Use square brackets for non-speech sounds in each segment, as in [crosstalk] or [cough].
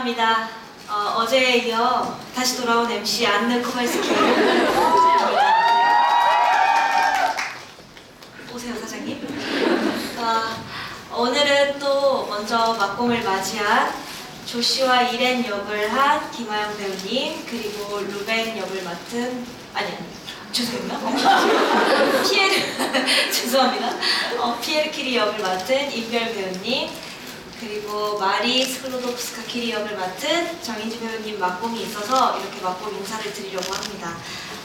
감사합니다. 어, 제에 이어 다시 돌아온 MC 안느 코발스키. 오세요 사장님. 아, 오늘은 또 먼저 막공을 맞이한 조시와 이렌 역을 한 김하영 배우님 그리고 루벤 역을 맡은 아니 죄송해요. [laughs] 피에르 [laughs] 죄송합니다. 어, 피에르 키리 역을 맡은 임별 배우님 그리고 마리 스클로도프스카 키리 역을 맡은 정인지 배우님 막공이 있어서 이렇게 막공 인사를 드리려고 합니다.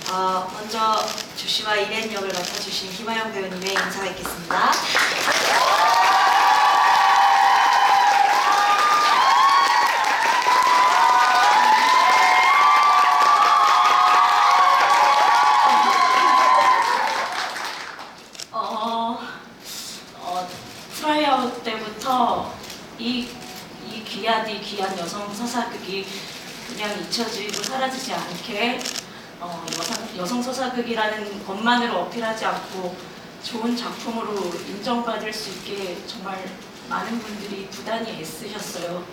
어, 먼저 조시와 이렌 역을 맡아주신 김하영 배우님의 인사가 있겠습니다. 어, 어, 트라이아웃 때부터 이, 이 귀한 이 귀한 여성 서사극이 그냥 잊혀지고 사라지지 않게 어, 여성, 여성 서사극이라는 것만으로 어필하지 않고 좋은 작품으로 인정받을 수 있게 정말 많은 분들이 부단히 애쓰셨어요.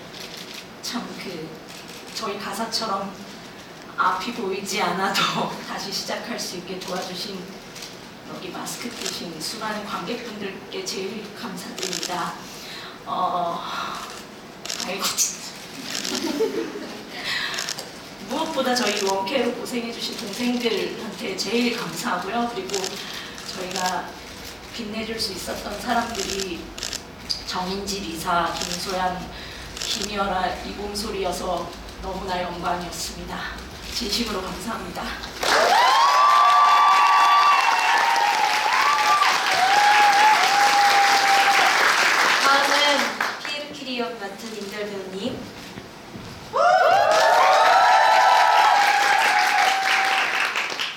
참 그 저희 가사처럼 앞이 보이지 않아도 [laughs] 다시 시작할 수 있게 도와주신 여기 마스크 끼신 수많은 관객분들께 제일 감사드립니다. 어, 아이고 진짜. [laughs] 무엇보다 저희 원캐로 고생해주신 동생들한테 제일 감사하고요. 그리고 저희가 빛내줄 수 있었던 사람들이 정인지 리사, 김소연, 김여라, 이봄소리여서 너무나 영광이었습니다. 진심으로 감사합니다. 다음은 키리 역 맡은 임별 배우님.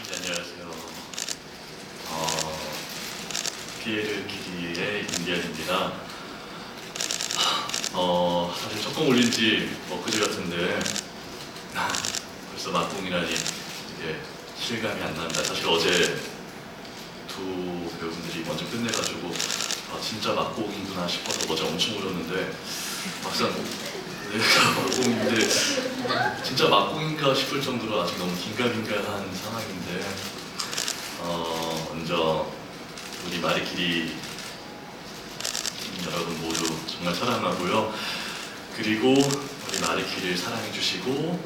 네, 안녕하세요. 어, 피에르 기리의 인디안입니다. 어, 사실 조금 올린 지 엊그제 같은데 [laughs] 벌써 막공이라니 이게 실감이 안 납니다. 사실 어제 두 배우분들이 먼저 끝내가지고 아, 진짜 막공이구나 싶어서 어제 엄청 울었는데 막상 내가 [laughs] 막공인데 진짜 막공인가 싶을 정도로 아직 너무 긴가민가한 상황인데 어, 먼저 우리 마리키리 여러분 모두 정말 사랑하고요. 그리고 우리 마리키리를 사랑해주시고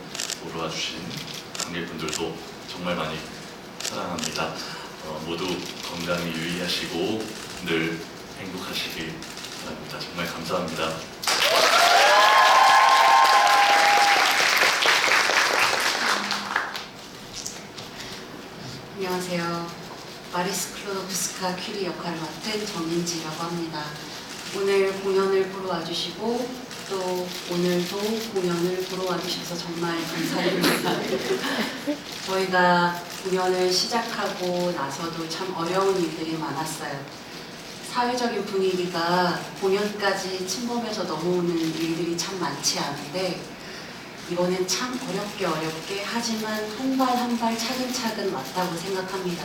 보러 와주신 관객분들도 정말 많이 사랑합니다. 어, 모두 건강히 유의하시고 늘 행복하시길 바랍니다. 정말 감사합니다. 안녕하세요. 마리스 클로도프스카 퀴리 역할을 맡은 정인지라고 합니다. 오늘 공연을 보러 와주시고 또 오늘도 공연을 보러 와주셔서 정말 감사드립니다. 저희가 공연을 시작하고 나서도 참 어려운 일들이 많았어요. 사회적인 분위기가 공연까지 침범해서 넘어오는 일들이 참 많지 않은데 이거는 참 어렵게 어렵게 하지만 한 발 한 발 차근차근 왔다고 생각합니다.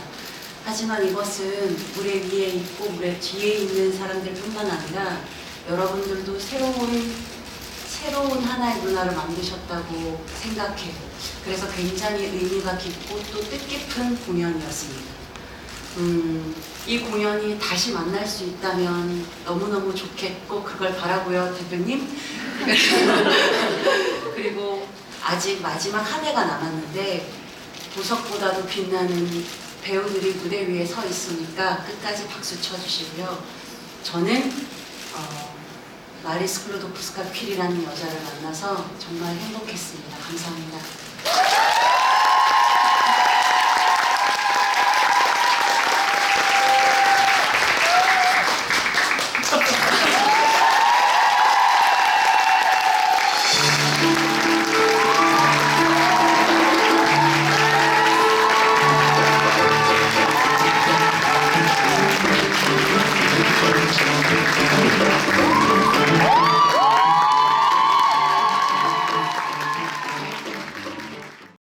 하지만 이것은 물에 위에 있고 물에 뒤에 있는 사람들뿐만 아니라 여러분들도 새로운 새로운 하나의 문화를 만드셨다고 생각해요. 그래서 굉장히 의미가 깊고 또 뜻깊은 공연이었습니다. 음, 이 공연이 다시 만날 수 있다면 너무너무 좋겠고 그걸 바라고요, 대표님. [laughs] 그리고 아직 마지막 한 해가 남았는데 보석보다도 빛나는 배우들이 무대 위에 서 있으니까 끝까지 박수 쳐주시고요. 저는 어, 마리 스 클로도프스카 퀴리라는 여자를 만나서 정말 행복했습니다. 감사합니다.